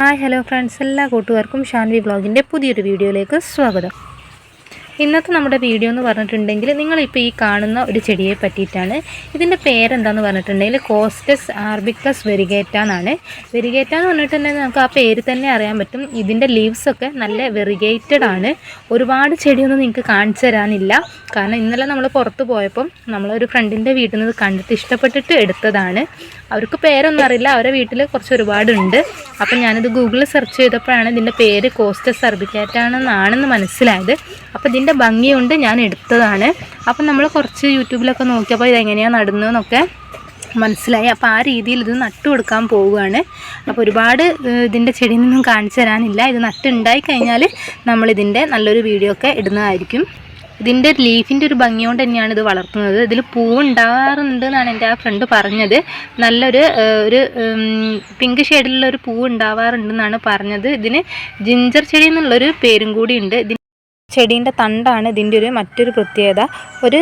Hi hello friends എല്ലാ കൂട്ടുകാർക്കും ഷാൻവി വ്ളോഗിന്റെ പുതിയൊരു വീഡിയോയിലേക്ക് സ്വാഗതം. ഇന്നത്തെ നമ്മുടെ വീഡിയോ എന്ന് പറഞ്ഞിട്ടുണ്ടെങ്കിൽ നിങ്ങളിപ്പോൾ ഈ കാണുന്ന ഒരു ചെടിയെ പറ്റിയിട്ടാണ്. ഇതിന്റെ പേരെന്താന്ന് പറഞ്ഞിട്ടുണ്ടെങ്കിൽ കോസ്റ്റസ് ആർബിക്കസ് വെരിഗേറ്റ എന്നാണ് വെരിഗേറ്റ എന്ന് പറഞ്ഞിട്ടുണ്ടെങ്കിൽ നമുക്ക് ആ പേര് തന്നെ അറിയാൻ പറ്റും. ഇതിന്റെ ലീവ്സൊക്കെ നല്ല വെറിഗേറ്റഡ് ആണ്. ഒരുപാട് ചെടിയൊന്നും നിങ്ങൾക്ക് കാണിച്ചു തരാനില്ല. കാരണം ഇന്നലെ നമ്മൾ പുറത്ത് പോയപ്പം നമ്മളൊരു ഫ്രണ്ടിന്റെ വീട്ടിൽ നിന്ന് കണ്ടിട്ട് ഇഷ്ടപ്പെട്ടിട്ട് എടുത്തതാണ്. അവർക്ക് പേരൊന്നും അറിയില്ല. അവരുടെ വീട്ടിൽ കുറച്ച് ഒരുപാടുണ്ട്. അപ്പം ഞാനിത് ഗൂഗിളിൽ സെർച്ച് ചെയ്തപ്പോഴാണ് ഇതിന്റെ പേര് കോസ്റ്റസ് അർബിക്കാറ്റാണെന്നാണെന്ന് മനസ്സിലായത്. അപ്പോൾ ഇതിന്റെ ഭംഗിയുണ്ട് ഞാൻ എടുത്തതാണ്. അപ്പം നമ്മൾ കുറച്ച് യൂട്യൂബിലൊക്കെ നോക്കിയപ്പോൾ ഇതെങ്ങനെയാണ് നടുന്നതെന്നൊക്കെ മനസ്സിലായി. അപ്പോൾ ആ രീതിയിൽ ഇത് നട്ടു കൊടുക്കാൻ പോവുകയാണ്. അപ്പോൾ ഒരുപാട് ഇതിന്റെ ചെടിയിൽ ചെടിയൊന്നും കാണിച്ചു തരാനില്ല. ഇത് നട്ടുണ്ടായി കഴിഞ്ഞാൽ നമ്മളിതിന്റെ നല്ലൊരു വീഡിയോ ഒക്കെ ഇടുന്നതായിരിക്കും. ഇതിന്റെ ലീഫിന്റെ ഒരു ഭംഗി കൊണ്ട് തന്നെയാണ് ഇത് വളർത്തുന്നത്. ഇതിൽ പൂവുണ്ടാകാറുണ്ട് എന്നാണ് എന്റെ ആ ഫ്രണ്ട് പറഞ്ഞത്. നല്ലൊരു ഒരു പിങ്ക് ഷെയ്ഡിലുള്ള ഒരു പൂവ് ഉണ്ടാവാറുണ്ടെന്നാണ് പറഞ്ഞത്. ഇതിന് ജിഞ്ചർ ചെടി എന്നുള്ളൊരു പേരും കൂടി ഉണ്ട്. ചെടീന്റെ തണ്ടാണ് ഇതിന്റെ ഒരു മറ്റൊരു പ്രത്യേകത. ഒരു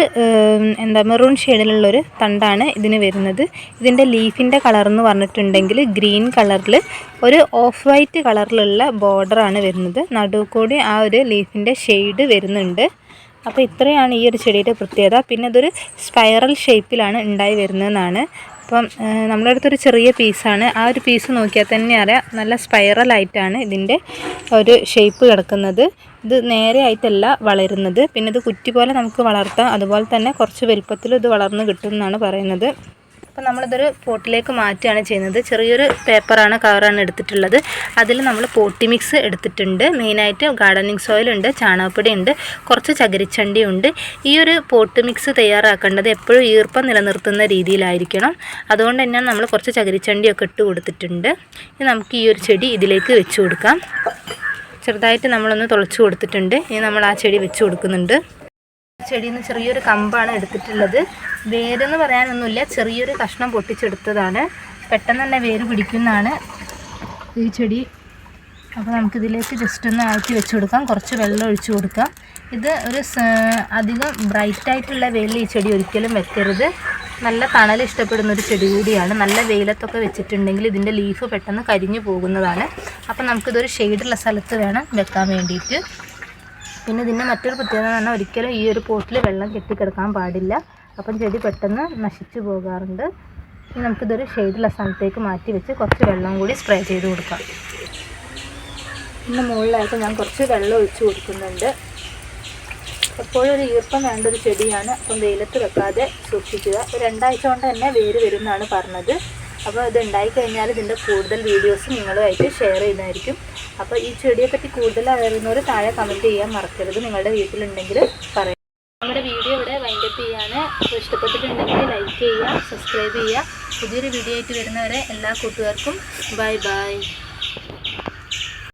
എന്താ മെറൂൺ ഷെയ്ഡിലുള്ളൊരു തണ്ടാണ് ഇതിന് വരുന്നത്. ഇതിന്റെ ലീഫിന്റെ കളർ എന്ന് പറഞ്ഞിട്ടുണ്ടെങ്കിൽ ഗ്രീൻ കളറിൽ ഒരു ഓഫ് വൈറ്റ് കളറിലുള്ള ബോർഡറാണ് വരുന്നത്. നടുവ് കൂടി ആ ഒരു ലീഫിന്റെ ഷെയ്ഡ് വരുന്നുണ്ട്. അപ്പോൾ ഇത്രയാണ് ഈ ഒരു ചെടിയുടെ പ്രത്യേകത. പിന്നെ ഇതൊരു സ്പൈറൽ ഷേപ്പിലാണ് ഉണ്ടായി വരുന്നതെന്നാണ് അപ്പം നമ്മുടെ അടുത്തൊരു ചെറിയ പീസാണ്. ആ ഒരു പീസ് നോക്കിയാൽ തന്നെ അറിയാം. നല്ല സ്പൈറലായിട്ടാണ് ഇതിന്റെ ഒരു ഷേപ്പ് കിടക്കുന്നത്. ഇത് നേരെ ആയിട്ടല്ല വളരുന്നത്. പിന്നെ ഇത് കുറ്റി പോലെ നമുക്ക് വളർത്താം. അതുപോലെ തന്നെ കുറച്ച് വലുപ്പത്തിൽ ഇത് വളർന്ന് കിട്ടും എന്നാണ് പറയുന്നത്. അപ്പോൾ നമ്മളിതൊരു പോട്ടിലേക്ക് മാറ്റുകയാണ് ചെയ്യുന്നത്. ചെറിയൊരു പേപ്പറാണ് കവറാണ് എടുത്തിട്ടുള്ളത്. അതിൽ നമ്മൾ പോട്ടി മിക്സ് എടുത്തിട്ടുണ്ട്. മെയിനായിട്ട് ഗാർഡനിങ് സോയിൽ ഉണ്ട് ചാണകപ്പൊടി ഉണ്ട് കുറച്ച് ചകിരിച്ചണ്ടി ഉണ്ട് ഈ ഒരു പോട്ട് മിക്സ് തയ്യാറാക്കേണ്ടത് എപ്പോഴും ഈർപ്പം നിലനിർത്തുന്ന രീതിയിലായിരിക്കണം. അതുകൊണ്ട് തന്നെയാണ് നമ്മൾ കുറച്ച് ചകിരിച്ചണ്ടിയൊക്കെ ഇട്ട് കൊടുത്തിട്ടുണ്ട്. ഇനി നമുക്ക് ഈ ഒരു ചെടി ഇതിലേക്ക് വെച്ച് കൊടുക്കാം. ചെറുതായിട്ട് നമ്മളൊന്ന് തുളച്ച് കൊടുത്തിട്ടുണ്ട്. ഇനി നമ്മൾ ആ ചെടി വെച്ച് കൊടുക്കുന്നുണ്ട്. ചെടിയിൽ നിന്ന് ചെറിയൊരു കമ്പാണ് എടുത്തിട്ടുള്ളത്. വേരെന്ന് പറയാനൊന്നുമില്ല. ചെറിയൊരു കഷ്ണം പൊട്ടിച്ചെടുത്തതാണ്. പെട്ടെന്ന് തന്നെ വേര് പിടിക്കുന്നതാണ് ഈ ചെടി. അപ്പോൾ നമുക്കിതിലേക്ക് ജസ്റ്റ് ഒന്ന് ആക്കി വെച്ച് കൊടുക്കാം കുറച്ച് വെള്ളം ഒഴിച്ചു കൊടുക്കാം. ഇത് ഒരു അധികം ബ്രൈറ്റായിട്ടുള്ള വെയിൽ ഈ ചെടി ഒരിക്കലും വെക്കരുത്. നല്ല തണൽ ഇഷ്ടപ്പെടുന്ന ഒരു ചെടി കൂടിയാണ്. നല്ല വെയിലത്തൊക്കെ വെച്ചിട്ടുണ്ടെങ്കിൽ ഇതിന്റെ ലീഫ് പെട്ടെന്ന് കരിഞ്ഞു പോകുന്നതാണ്. അപ്പോൾ നമുക്കിതൊരു ഷെയ്ഡുള്ള സ്ഥലത്ത് വേണം വെക്കാൻ വേണ്ടിയിട്ട്. പിന്നെ ഇതിന്റെ മറ്റൊരു പ്രത്യേകത എന്ന് പറഞ്ഞാൽ ഒരിക്കലും ഈ ഒരു പോട്ടിൽ വെള്ളം കെട്ടിക്കിടക്കാൻ പാടില്ല. അപ്പം ചെടി പെട്ടെന്ന് നശിച്ചു പോകാറുണ്ട്. നമുക്കിതൊരു ഷെയ്ഡുള്ള സ്ഥലത്തേക്ക് മാറ്റി വെച്ച് കുറച്ച് വെള്ളം കൂടി സ്പ്രേ ചെയ്ത് കൊടുക്കാം. ഇന്ന് മുകളിലായിട്ട് ഞാൻ കുറച്ച് വെള്ളം ഒഴിച്ച് കൊടുക്കുന്നുണ്ട്. എപ്പോഴും ഒരു ഈർപ്പം വേണ്ട ഒരു ചെടിയാണ്. അപ്പം വെയിലത്ത് വെക്കാതെ സൂക്ഷിക്കുക. രണ്ടാഴ്ച കൊണ്ട് തന്നെ വേര് വരും എന്നാണ് പറഞ്ഞത്. അപ്പോൾ ഇത് ഉണ്ടായി കഴിഞ്ഞാൽ ഇതിന്റെ കൂടുതൽ വീഡിയോസ് നിങ്ങളുമായിട്ട് ഷെയർ ചെയ്യുന്നതായിരിക്കും. അപ്പോൾ ഈ ചെടിയെപ്പറ്റി കൂടുതൽ അറിയുന്നവർ താഴെ കമന്റ് ചെയ്യാൻ മറക്കരുത്. നിങ്ങളുടെ വീട്ടിലുണ്ടെങ്കിൽ പറയാം നമ്മുടെ വീഡിയോ ഇവിടെ വൈൻഡപ്പ് ചെയ്യാണ് അപ്പോൾ ഇഷ്ടപ്പെട്ടിട്ടുണ്ടെങ്കിൽ ലൈക്ക് ചെയ്യുക സബ്സ്ക്രൈബ് ചെയ്യുക. പുതിയൊരു വീഡിയോ ആയിട്ട് വരുന്നവരെ എല്ലാ കൂട്ടുകാർക്കും ബൈ ബൈ